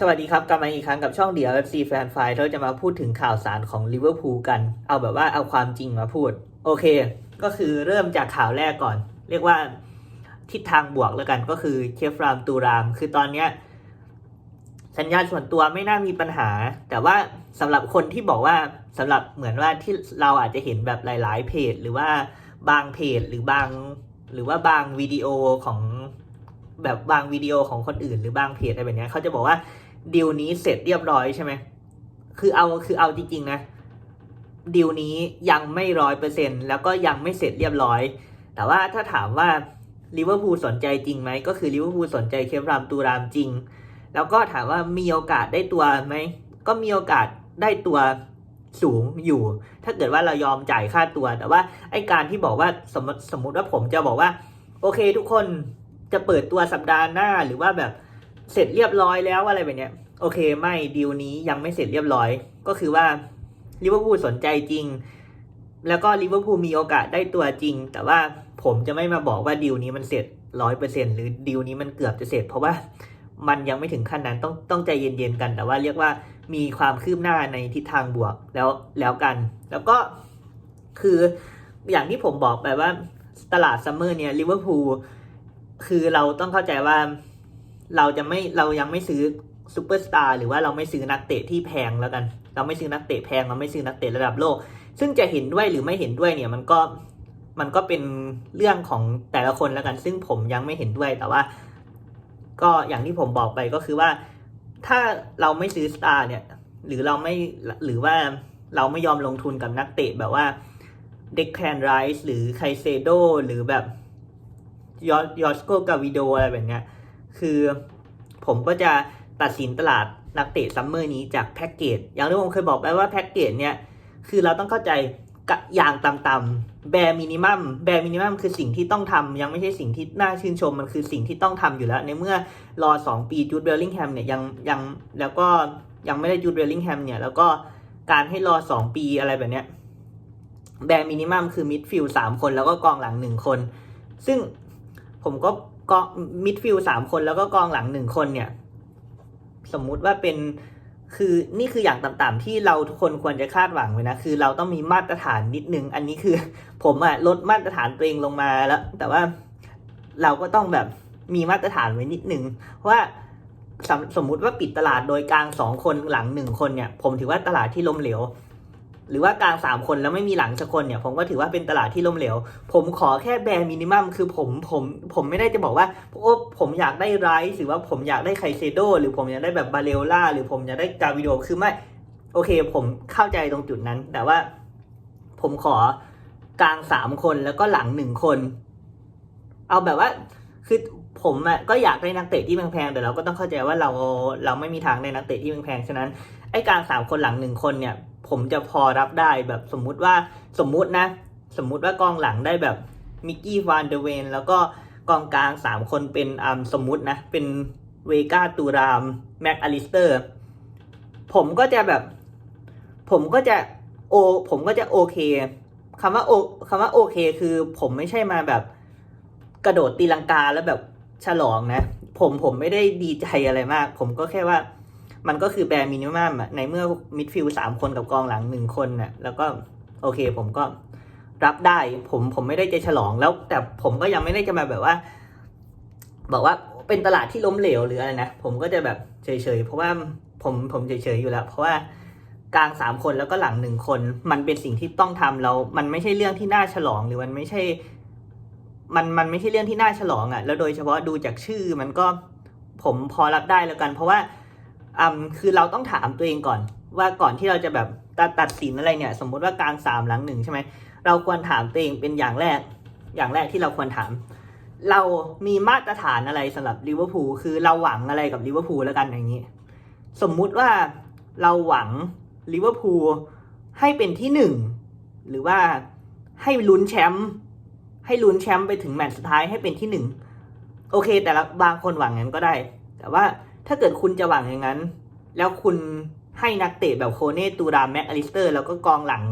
สวัสดีครับ กลับมาอีกครั้งกับช่องเดียว FC Fan f i เราจะมาพูดถึงข่าวสารของลิเวอร์พูลกัน เอาแบบว่าเอาความจริงมาพูด โอเค ก็คือเริ่มจากข่าวแรกก่อน เรียกว่าทิศทางบวกแล้วกันก็คือเคฟรามตูราม คือตอนเนี้ยสัญญาส่วนตัวไม่น่ามีปัญหา แต่ว่าสำหรับคนที่บอกว่าสำหรับเหมือนว่าที่เราอาจจะเห็นแบบหลาย ๆ เพจ หรือว่าบางเพจหรือบางหรือว่าบางวิดีโอของ แบบบางวิดีโอของคนอื่นหรือบางเพจอะไรแบบนี้เขาจะบอกว่าดีลนี้เสร็จเรียบร้อยใช่ไหมคือเอาคือเอาจริงๆนะดีลนี้ยังไม่ร้อยเปอร์เซ็นแล้วก็ยังไม่เสร็จเรียบร้อย แต่ว่าถ้าถามว่าลิเวอร์พูลสนใจจริงไหมก็คือลิเวอร์พูลสนใจเคฟรามตูรามจริง แล้วก็ถามว่ามีโอกาสได้ตัวไหมก็มีโอกาสได้ตัวสูงอยู่ ถ้าเกิดว่าเรายอมจ่ายค่าตัว แต่ว่าไอการที่บอกว่าสมมติสมมติว่าผมจะบอกว่า โอเคทุกคน จะเปิดตัวสัปดาห์หน้าหรือว่าแบบเสร็จเรียบร้อยแล้วอะไรแบบเนี้ย โอเคไม่ดีลนี้ยังไม่เสร็จเรียบร้อย ก็คือว่าลิเวอร์พูลสนใจจริง แล้วก็ลิเวอร์พูลมีโอกาสได้ตัวจริง แต่ว่าผมจะไม่มาบอกว่าดีลนี้มันเสร็จร้อยเปอร์เซ็นหรือดีลนี้มันเกือบจะเสร็จ เพราะว่ามันยังไม่ถึงขั้นนั้นต้องต้องใจเย็นๆกัน แต่ว่าเรียกว่ามีความคืบหน้าในทิศทางบวกแล้วแล้วกัน แล้วก็คืออย่างที่ผมบอกไปว่าตลาดซัมเมอร์เนี่ยลิเวอร์พูล คือเราต้องเข้าใจว่าเราจะไม่เรายังไม่ซื้อซูเปอร์สตาร์หรือว่าเราไม่ซื้อนักเตะที่แพงแล้วกัน เราไม่ซื้อนักเตะแพงเราไม่ซื้อนักเตะระดับโลก ซึ่งจะเห็นด้วยหรือไม่เห็นด้วยเนี่ยมันก็มันก็เป็นเรื่องของแต่ละคนแล้วกัน ซึ่งผมยังไม่เห็นด้วยแต่ว่า ก็อย่างที่ผมบอกไปก็คือว่า ถ้าเราไม่ซื้อสตาร์เนี่ย หรือเราไม่หรือว่าเราไม่ยอมลงทุนกับนักเตะแบบว่าเด็กแคนไรส์หรือไคเซโดหรือแบบ ยอยอสโกกาวิโดอะไรแบบเนี้ยคือผมก็จะตัดสินตลาดนักเตะซัมเมอร์นี้จากแพ็กเกจ อย่างที่ผมเคยบอกไปว่าแพ็กเกจเนี่ยคือเราต้องเข้าใจกะอย่างต่ำๆแบร์มินิมัมแบร์มินิมัมคือสิ่งที่ต้องทำยังไม่ใช่สิ่งที่น่าชื่นชม มันคือสิ่งที่ต้องทำอยู่แล้ว ในเมื่อรอ 2 ปีจูดเบลลิงแฮมเนี่ยยังยังแล้วก็ยังไม่ได้จูดเบลลิงแฮมเนี่ยแล้วก็การให้รอ 2 ปีอะไรแบบเนี้ยแบร์มินิมัมคือมิดฟิลด์สามคนแล้วก็กองหลังหนึ่งคน ซึ่ง ผมก็กองมิดฟิลสามคนแล้วก็กองหลังหนึ่งคนเนี่ย สมมุติว่าเป็นคือนี่คืออย่างต่ำๆที่เราทุกคนควรจะคาดหวังไว้นะ คือเราต้องมีมาตรฐานนิดนึง อันนี้คือผมอะลดมาตรฐานตัวเองลงมาแล้ว แต่ว่าเราก็ต้องแบบมีมาตรฐานไว้นิดนึงเพราะว่าสมสมมุติว่าปิดตลาดโดยกลางสองคนหลังหนึ่งคนเนี่ย ผมถือว่าตลาดที่ล้มเหลว หรือว่ากลางสามคนแล้วไม่มีหลังสักคนเนี่ยผมก็ถือว่าเป็นตลาดที่ล้มเหลว ผมขอแค่แบร์มินิมัมคือผมผมผมไม่ได้จะบอกว่าโอ้ผมอยากได้ไรซ์หรือว่าผมอยากได้ไคเซโดหรือผมอยากได้แบบบาเลล่าหรือผมอยากได้กาวิโดคือไม่โอเค ผมเข้าใจตรงจุดนั้น แต่ว่าผมขอกลางสามคนแล้วก็หลังหนึ่งคน เอาแบบว่าคือผมอะก็อยากได้นักเตะที่แพงๆแต่เราก็ต้องเข้าใจว่าเราเราไม่มีทางได้นักเตะที่แพงๆฉะนั้นไอ้กลางสามคนหลังหนึ่งคนเนี่ย ผมจะพอรับได้แบบสมมุติว่าสมมุตินะ สมมุติว่ากองหลังได้แบบมิกกี้วานเดเวน แล้วก็กองกลางสามคนเป็นอ่าสมมุตินะ เป็นเวกาตูรามแม็กอลิสเตอร์ ผมก็จะแบบ ผมก็จะโอ ผมก็จะโอเคคำว่าโอคำว่าโอเค คือผมไม่ใช่มาแบบกระโดดตีลังกาแล้วแบบฉลองนะ ผมผมไม่ได้ดีใจอะไรมาก ผมก็แค่ว่า มันก็คือแบร์มินิมัมอะในเมื่อมิดฟิลสามคนกับกองหลังหนึ่งคนน่ะแล้วก็โอเคผมก็รับได้ผมผมไม่ได้จะฉลองแล้ว แต่ผมก็ยังไม่ได้จะมาแบบว่า บอกว่าเป็นตลาดที่ล้มเหลวหรืออะไรนะผมก็จะแบบเฉยๆเพราะว่าผมผมเฉยๆอยู่แล้ว เพราะว่ากลางสามคนแล้วก็หลังหนึ่งคน มันเป็นสิ่งที่ต้องทำเรา มันไม่ใช่เรื่องที่น่าฉลองหรือมันไม่ใช่ มันมันไม่ใช่เรื่องที่น่าฉลองอะ่ะ แล้วโดยเฉพาะดูจากชื่อมันก็ผมพอรับได้แล้วกัน เพราะว่า อืมคือเราต้องถามตัวเองก่อน ว่าก่อนที่เราจะแบบตัดตัดสินอะไรเนี่ย สมมุติว่ากลางสามหลังหนึ่งใช่ไหมเราควรถามตัวเองเป็นอย่างแรก อย่างแรกที่เราควรถาม เรามีมาตรฐานอะไรสำหรับลิเวอร์พูลคือเราหวังอะไรกับลิเวอร์พูลแล้วกันอย่างนี้ สมมุติว่าเราหวังลิเวอร์พูลให้เป็นที่หนึ่งหรือว่าให้ลุ้นแชมป์ให้ลุ้นแชมป์ไปถึงแมตช์สุดท้ายให้เป็นที่หนึ่งโอเค แต่ละบางคนหวังงั้นก็ได้ แต่ว่า ถ้าเกิดคุณจะหวังอย่างนั้น แล้วคุณให้นักเตะแบบโคเน่ตูรามแม็กอลิสเตอร์ แล้วก็กองหลัง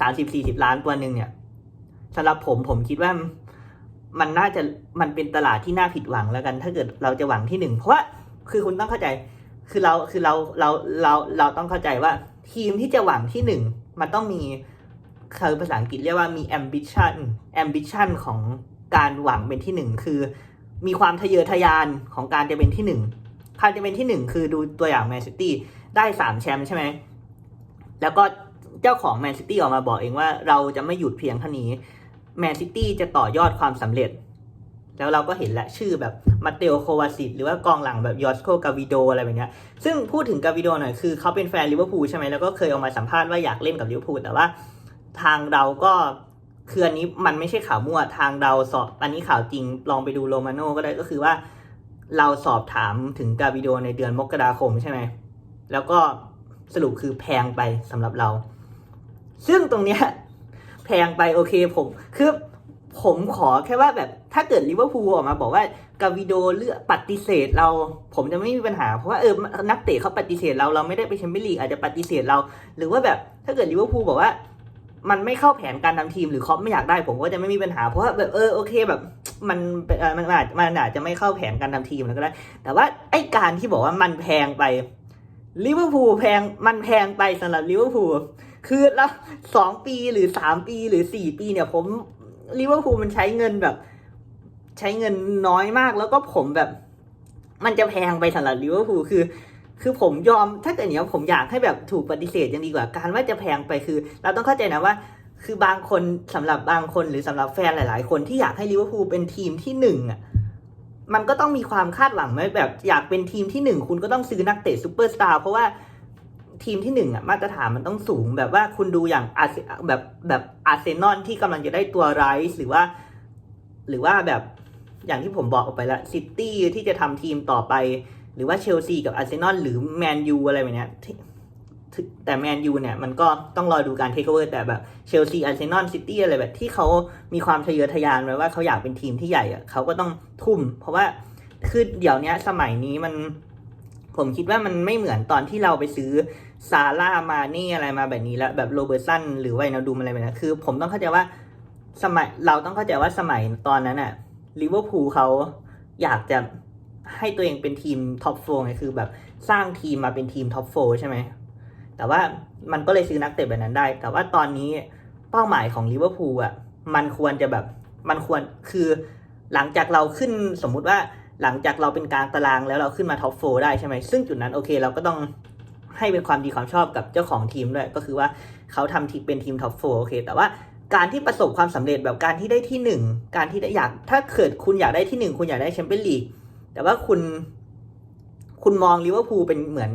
สามสิบสี่สิบล้านตัวหนึ่งเนี่ยสำหรับผมผมคิดว่ามันน่าจะมันเป็นตลาดที่น่าผิดหวังแล้วกัน ถ้าเกิดเราจะหวังที่หนึ่งเพราะว่าคือคุณต้องเข้าใจคือเราคือเราเราเราเราต้องเข้าใจว่าทีมที่จะหวังที่หนึ่งมันต้องมีคือภาษาอังกฤษเรียกว่ามี ambition ambition ของการหวังเป็นที่หนึ่งคือมีความทะเยอทะยานของการจะเป็นที่หนึ่ง การจะเป็นที่หนึ่งคือดูตัวอย่างแมนซิตี้ได้สามแชมป์ใช่ไหม แล้วก็เจ้าของแมนซิตี้ออกมาบอกเองว่าเราจะไม่หยุดเพียงเท่านี้แมนซิตี้จะต่อยอดความสำเร็จ แล้วเราก็เห็นแหละชื่อแบบมาเตโอโควาซิตหรือว่ากองหลังแบบยอสโกกาวิโดอะไรแบบเนี้ยซึ่งพูดถึงกาวิโดหน่อยคือเขาเป็นแฟนลิเวอร์พูลใช่ไหมแล้วก็เคยออกมาสัมภาษณ์ว่าอยากเล่นกับลิเวอร์พูลแต่ว่าทางเราก็คืออันนี้มันไม่ใช่ข่าวมั่วทางเราสอบอันนี้ข่าวจริงลองไปดูโรมาโน่ก็ได้ก็คือว่า เราสอบถามถึงกาวิโดในเดือนมกราคมใช่ไหม แล้วก็สรุปคือแพงไปสำหรับเรา ซึ่งตรงเนี้ยแพงไปโอเคผม คือผมขอแค่ว่าแบบถ้าเกิดลิเวอร์พูลออกมาบอกว่ากาวิโดเลือกปฏิเสธเรา ผมจะไม่มีปัญหา เพราะว่าเออนักเตะเขาปฏิเสธเราเราไม่ได้ไปแชมเปี้ยนลีกอาจจะปฏิเสธเรา หรือว่าแบบถ้าเกิดลิเวอร์พูลบอกว่า มันไม่เข้าแผนการทำทีมหรือคอปไม่อยากได้ผมก็จะไม่มีปัญหาเพราะว่าแบบเออโอเคแบบมันมันอาจมันอาจจะไม่เข้าแผนการทำทีมแล้วก็ได้ แต่ว่าไอการที่บอกว่ามันแพงไปลิเวอร์พูลแพงมันแพงไปสำหรับลิเวอร์พูลคือแล้วสองปีหรือสามปีหรือสี่ปีเนี่ย ผมลิเวอร์พูลมันใช้เงินแบบ ใช้เงินน้อยมากแล้วก็ผมแบบ มันจะแพงไปสำหรับลิเวอร์พูลคือ คือผมยอมถ้าเกิดเนี้ยผมอยากให้แบบถูกปฏิเสธยังดีกว่าการว่าจะแพงไปคือ เราต้องเข้าใจนะว่า คือบางคนสำหรับบางคนหรือสำหรับแฟนหลาย ๆ คนที่อยากให้ลิเวอร์พูลเป็นทีมที่หนึ่งอะมันก็ต้องมีความคาดหวังไหมแบบอยากเป็นทีมที่หนึ่งคุณก็ต้องซื้อนักเตะซูเปอร์สตาร์เพราะว่าทีมที่หนึ่งอะมาตรฐานมันต้องสูงแบบว่าคุณดูอย่างอาร์เซแบบแบบอาร์เซนอลที่กำลังจะได้ตัวไรส์หรือว่า หรือว่าแบบอย่างที่ผมบอกออกไปแล้วซิตี้ที่จะทำทีมต่อไป รือว่าเชลซีกับอาร์เซนอลหรือแมนยูอะไรแบบเนี้ยที่แต่แมนยูเนี่ยมันก็ต้องรอดูการเทคโอเวอร์แต่แบบเชลซีอาร์เซนอลซิตี้อะไรแบบที่เขามีความทะเยอทะยานไว้ว่าเขาอยากเป็นทีมที่ใหญ่อะเขาก็ต้องทุ่ม เพราะว่าคือเดี๋ยวนี้สมัยนี้มัน ผมคิดว่ามันไม่เหมือนตอนที่เราไปซื้อซาร่ามานี่อะไรมาแบบนี้แล้วแบบโรเบอร์สันหรือไวนาดูมอะไรแบบนี้คือ ผมต้องเข้าใจว่าสมัยเราต้องเข้าใจว่าสมัยตอนนั้นอะลิเวอร์พูลเขาอยากจะ ให้ตัวเองเป็นทีมท็อปโฟไงคือแบบสร้างทีมมาเป็นทีมท็อปโฟใช่ไหม แต่ว่ามันก็เลยซื้อนักเตะแบบนั้นได้ แต่ว่าตอนนี้เป้าหมายของลิเวอร์พูลอะมันควรจะแบบมันควรคือหลังจากเราขึ้นสมมุติว่าหลังจากเราเป็นกลางตารางแล้วเราขึ้นมาท็อปโฟได้ใช่ไหม ซึ่งจุดนั้นโอเคเราก็ต้องให้เป็นความดีความชอบกับเจ้าของทีมด้วย ก็คือว่าเขาทำทีมเป็นทีมท็อปโฟโอเค แต่ว่าการที่ประสบความสำเร็จแบบการที่ได้ที่หนึ่งการที่ได้อยากถ้าเกิดคุณอยากได้ที่หนึ่งคุณอยากได้แชมเปี้ยนลีก แต่ว่าคุณ คุณมองลิเวอร์พูลเป็นเหมือน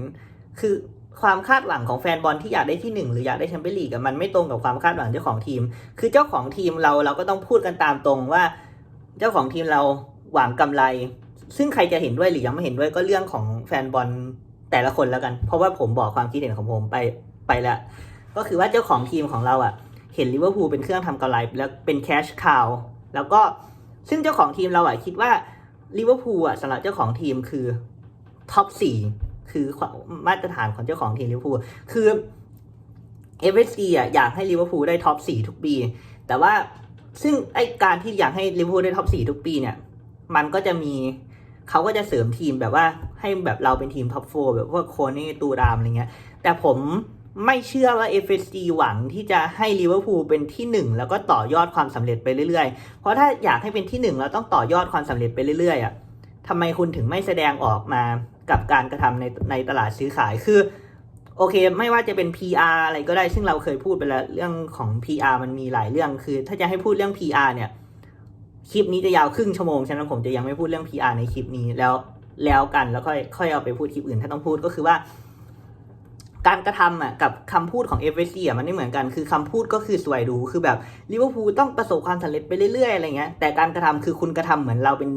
คือความคาดหวังของแฟนบอลที่อยากได้ที่หนึ่งหรืออยากได้แชมเปี้ยนลีกอะมันไม่ตรงกับความคาดหวังเจ้าของทีม คือเจ้าของทีมเราเราก็ต้องพูดกันตามตรงว่า เจ้าของทีมเราหวังกำไร ซึ่งใครจะเห็นด้วยหรือยังไม่เห็นด้วยก็เรื่องของแฟนบอลแต่ละคนแล้วกัน เพราะว่าผมบอกความคิดเห็นของผมไปไปแล้วก็คือว่าเจ้าของทีมของเราอะเห็นลิเวอร์พูลเป็นเครื่องทำกำไรแล้วเป็นแคชคาวแล้วก็ซึ่งเจ้าของทีมเราอะคิดว่า ลิเวอร์พูลอะสำหรับเจ้าของทีมคือท็อปสี่คือมาตรฐานของเจ้าของทีมลิเวอร์พูลคือเอเวอร์ซีอะอยากให้ลิเวอร์พูลได้ท็อปสี่ทุกปี แต่ว่าซึ่งไอการที่อยากให้ลิเวอร์พูลได้ท็อปสี่ทุกปีเนี่ย มันก็จะมีเขาก็จะเสริมทีมแบบว่าให้แบบเราเป็นทีมท็อปโฟแบบพวกโคเน่ตูรามอะไรเงี้ย แต่ผม ไม่เชื่อว่า FSG หวังที่จะให้ลิเวอร์พูลเป็นที่หนึ่งแล้วก็ต่อยอดความสำเร็จไปเรื่อยๆ เพราะถ้าอยากให้เป็นที่หนึ่งเราต้องต่อยอดความสำเร็จไปเรื่อยๆอะทำไมคุณถึงไม่แสดงออกมากับการกระทำในในตลาดซื้อขายคือ โอเค ไม่ว่าจะเป็น PR อะไรก็ได้ซึ่งเราเคยพูดไปแล้วเรื่องของ PR มันมีหลายเรื่องคือ ถ้าจะให้พูดเรื่อง PR เนี่ยคลิปนี้จะยาวครึ่งชั่วโมงฉะนั้นผมจะยังไม่พูดเรื่อง PR ในคลิปนี้แล้วแล้วกันแล้วค่อยค่อยเอาไปพูดคลิปอื่น ถ้าต้องพูดก็คือว่า การกระทำอะกับคำพูดของ f อ c อะมันไม่เหมือนกันคือคำพูดก็คือสวยดูคือแบบลิเวอร์พูลต้องประสบความสำเร็จไปเรื่อยๆอะไรเงี้ยแต่การกระทำคือคุณกระทำเหมือนเราเป็น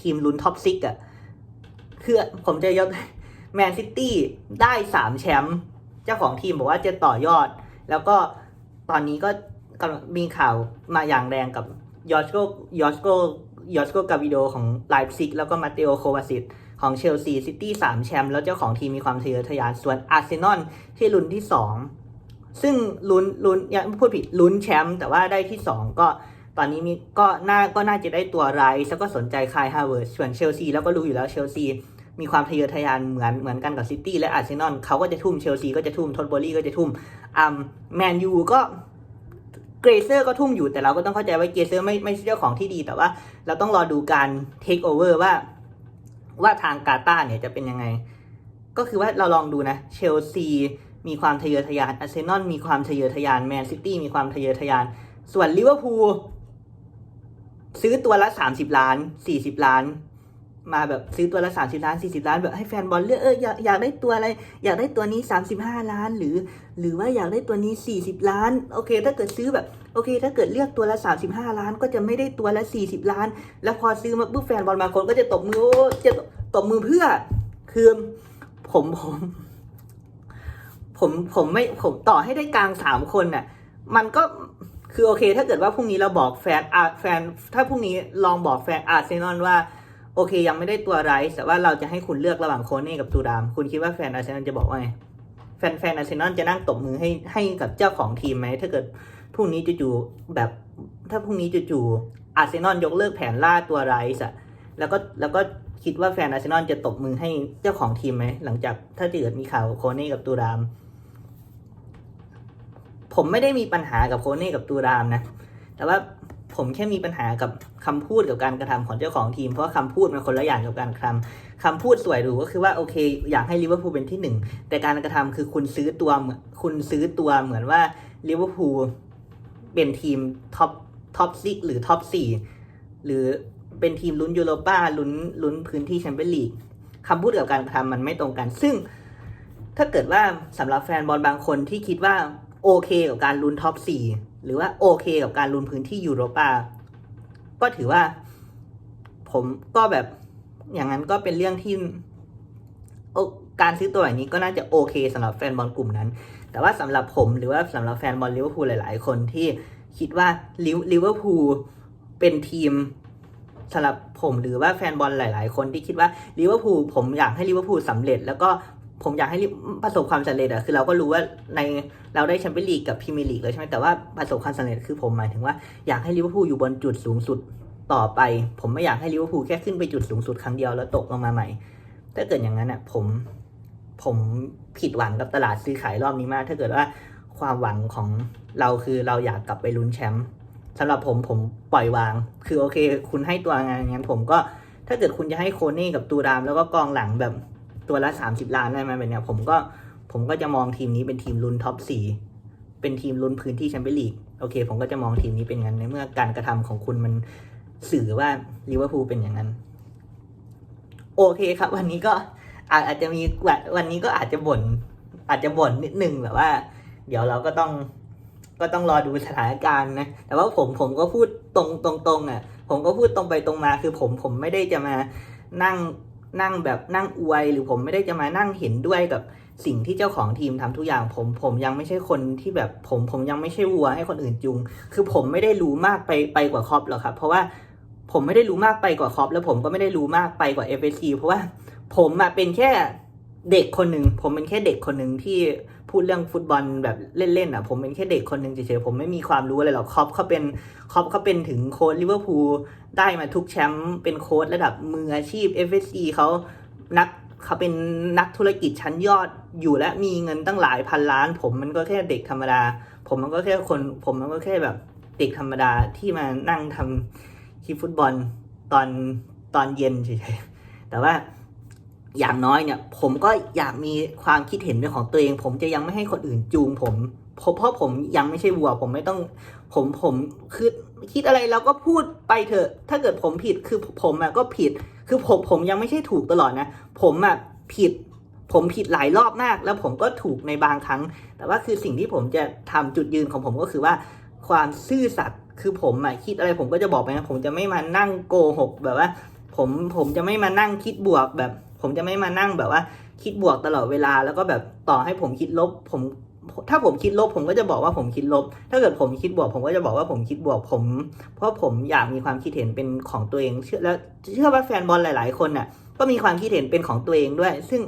ทีมลุ้นท็อปซิกอะคือผมจะยกแมนซิตี้ได้สามแชมป์เจ้าของทีมบอกว่าจะต่อยอด แล้วก็ตอนนี้ก็กำลังมีข่าวมาอย่างแรงกับยอสโกยอสโกยอสโกกาวิโดของไลป์ซิกแล้วก็มาเตโอโควาซิต ของเชลซีซิตี้สามแชมป์แล้วเจ้าของทีมมีความทะเยอทะยานส่วนอาร์เซนอลที่ลุ้นที่สองซึ่งลุ้นลุ้นยังพูดผิดลุ้นแชมป์แต่ว่าได้ที่สองก็ตอนนี้มีก็น่าก็น่าจะได้ตัวไรซ์แล้วก็สนใจคายฮาเวิร์ดส่วนเชลซีแล้วก็รู้อยู่แล้วเชลซีมีความทะเยอทะยานเหมือนเหมือนกันกับซิตี้และอาร์เซนอลเขาก็จะทุ่มเชลซีก็จะทุ่มทอตโบลี่ก็จะทุ่มอัมแมนยูก็เกรเซอร์ก็ทุ่มอยู่แต่เราก็ต้องเข้าใจว่าเกรเซอร์ไม่ไม่ใช่เจ้าของที่ดีแต่ว่า เราต้องรอดูการเทคโอเวอร์ว่า ว่าทางกาตาเนี่ยจะเป็นยังไง ก็คือว่าเราลองดูนะเชลซีมีความทะเยอทะยานอาร์เซนอลมีความทะเยอทะยานแมนซิตี้มีความทะเยอทะยาน ส่วนลิเวอร์พูลซื้อตัวละสามสิบล้านสี่สิบล้าน มาแบบซื้อตัวละสามสิบล้านสี่สิบล้านแบบให้แฟนบอลเลือกเอออยากอยากได้ตัวอะไร อยากได้ตัวนี้สามสิบห้าล้านหรือ หรือว่าอยากได้ตัวนี้สี่สิบล้าน โอเค ถ้าเกิดซื้อแบบ โอเค ถ้าเกิดเลือกตัวละสามสิบห้าล้าน ก็จะไม่ได้ตัวละสี่สิบล้าน แล้วพอซื้อมาปุ๊บแฟนบอลบางคนก็จะตบมือจะตบมือเพื่อคือผมผมผมผมไม่ผมต่อให้ได้กลางสามคนน่ะ มันก็คือโอเค ถ้าเกิดว่าพรุ่งนี้เราบอกแฟนอาแฟน ถ้าพรุ่งนี้ลองบอกแฟนอาร์เซนอลว่า โอเค ยังไม่ได้ตัวไรส์แต่ว่าเราจะให้คุณเลือกระหว่างโคเน่กับตูดาม คุณคิดว่าแฟนอาร์เซนอลจะบอกว่าไงแฟนแฟนอาร์เซนอลจะนั่งตบมือให้ให้กับเจ้าของทีมไหมถ้าเกิด พรุ่งนี้จู่ๆแบบถ้าพรุ่งนี้จู่ๆอาร์เซนอลยกเลิกแผนล่าตัวไรส์อะแล้วก็แล้วก็คิดว่าแฟนอาร์เซนอลจะตบมือให้เจ้าของทีมไหมหลังจากถ้าเกิดมีข่าวโคเน่กับตูดาม ผมไม่ได้มีปัญหากับโคเน่กับตูรามนะ แต่ว่าผมแค่มีปัญหากับคำพูดกับการกระทำของเจ้าของทีม เพราะว่าคำพูดมันคนละอย่างกับการกระทำคำพูดสวยหรูก็คือว่าโอเค อยากให้ลิเวอร์พูลเป็นที่หนึ่งแต่การกระทำคือคุณซื้อตัวคุณซื้อตัวเหมือนว่าลิเวอร์พูล เป็นทีมท็อปท็อปซิกหรือท็อปสี่หรือเป็นทีมลุ้นยูโรป้าลุ้นลุ้นพื้นที่แชมเปี้ยนลีกคำพูดกับการกระทำมันไม่ตรงกัน ซึ่งถ้าเกิดว่าสำหรับแฟนบอลบางคนที่คิดว่าโอเคกับการลุ้นท็อป4หรือว่าโอเคกับการลุ้นพื้นที่ยูโรป้าก็ถือว่า ผมก็แบบอย่างนั้นก็เป็นเรื่องที่โอการซื้อตัวแบบนี้ก็น่าจะโอเคสำหรับแฟนบอลกลุ่มนั้น แต่ว่าสำหรับผมหรือว่าสำหรับแฟนบอลลิเวอร์พูลหลาย ๆ คนที่คิดว่าลิเวอร์พูลเป็นทีมสำหรับผมหรือว่าแฟนบอลหลาย ๆ คนที่คิดว่าลิเวอร์พูลผมอยากให้ลิเวอร์พูลสำเร็จ แล้วก็ผมอยากให้ประสบความสำเร็จอะคือเราก็รู้ว่าในเราได้แชมเปี้ยนลีกกับพรีเมียร์ลีกแล้วใช่ไหมแต่ว่าประสบความสำเร็จคือผมหมายถึงว่าอยากให้ลิเวอร์พูลอยู่บนจุดสูงสุดต่อไป ผมไม่อยากให้ลิเวอร์พูลแค่ขึ้นไปจุดสูงสุดครั้งเดียวแล้วตกลงมาใหม่ ถ้าเกิดอย่างนั้นอะผม ผมผิดหวังกับตลาดซื้อขายรอบนี้มาก ถ้าเกิดว่าความหวังของเราคือเราอยากกลับไปลุ้นแชมป์สำหรับผมผมปล่อยวาง คือโอเค คุณให้ตัวงานงั้นผมก็ถ้าเกิดคุณจะให้โคเน่กับตูราม แล้วก็กองหลังแบบตัวละสามสิบล้านได้ไหมแบบเนี้ยผมก็ผมก็จะมองทีมนี้เป็นทีมลุ้นท็อปสี่เป็นทีมลุ้นพื้นที่แชมเปี้ยนลีกโอเค ผมก็จะมองทีมนี้เป็นงั้นในเมื่อการกระทำของคุณมันสื่อว่าลิเวอร์พูลเป็นอย่างนั้น โอเคครับ วันนี้ก็ อาจจะมีวันนี้ก็อาจจะบ่นอาจจะบ่นนิดนึงแบบว่า เดี๋ยวเราก็ต้องก็ต้องรอดูสถานการณ์นะ แต่ว่าผมผมก็พูดตรงตรงตรงอะ ผมก็พูดตรงไปตรงมา คือผมผมไม่ได้จะมานั่งนั่งแบบนั่งอวย หรือผมไม่ได้จะมานั่งเห็นด้วยกับสิ่งที่เจ้าของทีมทำทุกอย่าง ผมผมยังไม่ใช่คนที่แบบผมผมยังไม่ใช่วัวให้คนอื่นจุง คือผมไม่ได้รู้มากไปไปกว่าครอปหรอกครับ เพราะว่าผมไม่ได้รู้มากไปกว่าครอปแล้วผมก็ไม่ได้รู้มากไปกว่าเอฟเอเพราะว่า ผมอะเป็นแค่เด็กคนหนึ่งผมเป็นแค่เด็กคนหนึ่งที่พูดเรื่องฟุตบอลแบบเล่นๆอะผมเป็นแค่เด็กคนหนึ่งเฉยๆผมไม่มีความรู้อะไรหรอกครอปเขาเป็นครอปเขาเป็นถึงโค้ชลิเวอร์พูลได้มาทุกแชมป์เป็นโค้ชระดับมืออาชีพ FSC เขานักเขาเป็นนักธุรกิจชั้นยอดอยู่และมีเงินตั้งหลายพันล้าน ผมมันก็แค่เด็กธรรมดา ผมมันก็แค่คน ผมมันก็แค่แบบเด็กธรรมดาที่มานั่งทำคลิปฟุตบอลตอนตอนเย็นเฉยๆแต่ว่า อย่างน้อยเนี่ย ผมก็อยากมีความคิดเห็นเป็นของตัวเอง ผมจะยังไม่ให้คนอื่นจูงผมเพราะเพราะผมยังไม่ใช่วัว ผมไม่ต้อง ผมผมคือคิดอะไรเราก็พูดไปเถอะ ถ้าเกิดผมผิดคือผมอะก็ผิด คือผมผมยังไม่ใช่ถูกตลอดนะ ผมอะผิด ผมผิดหลายรอบมาก แล้วผมก็ถูกในบางครั้ง แต่ว่าคือสิ่งที่ผมจะทำจุดยืนของผมก็คือว่า ความซื่อสัตย์คือผมอะคิดอะไรผมก็จะบอกไปนะผมจะไม่มานั่งโกหกแบบว่า ผมผมจะไม่มานั่งคิดบวกแบบ ผมจะไม่มานั่งแบบว่า คิดบวกตลอดเวลา แล้วก็แบบต่อให้ผมคิดลบ ผมถ้าผมคิดลบ ผมก็จะบอกว่าผมคิดลบ ถ้าเกิดผมคิดบวก ผมก็จะบอกว่าผมคิดบวกผม เพราะผมอยากมีความคิดเห็นเป็นของตัวเองเชื่อแล้วเชื่อว่าแฟนบอลหลาย ๆ คนน่ะ ก็มีความคิดเห็นเป็นของตัวเองด้วย ซึ่ง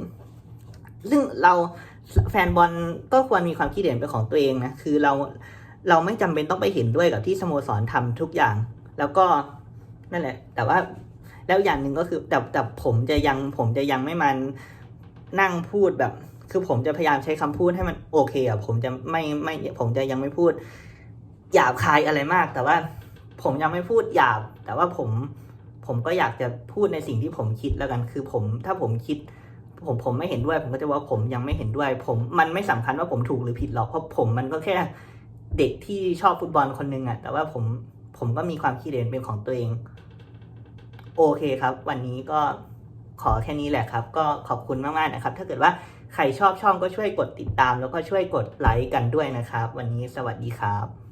ซึ่งเราแฟนบอลก็ควรมีความคิดเห็นเป็นของตัวเองนะคือเราเราไม่จำเป็นต้องไปเห็นด้วยกับที่สโมสรทำทุกอย่าง แล้วก็นั่นแหละ แต่ว่า แล้วอย่างหนึ่งก็คือแต่แต่ผมจะยังผมจะยังไม่มันนั่งพูดแบบ คือผมจะพยายามใช้คำพูดให้มันโอเคอะผมจะไม่ไม่ผมจะยังไม่พูดหยาบคายอะไรมาก แต่ว่าผมยังไม่พูดหยาบ แต่ว่าผมผมก็อยากจะพูดในสิ่งที่ผมคิดแล้วกัน คือผมถ้าผมคิด ผมผมไม่เห็นด้วย ผมก็จะว่าผมยังไม่เห็นด้วย ผมมันไม่สำคัญว่าผมถูกหรือผิดหรอกเพราะผมมันก็แค่เด็กที่ชอบฟุตบอลคนหนึงอะแต่ว่าผมผมก็มีความคิดเห็นเป็นของตัวเอง โอเคครับ วันนี้ก็ขอแค่นี้แหละครับ ก็ขอบคุณมากๆนะครับ ถ้าเกิดว่าใครชอบช่องก็ช่วยกดติดตาม แล้วก็ช่วยกดไลค์กันด้วยนะครับ วันนี้สวัสดีครับ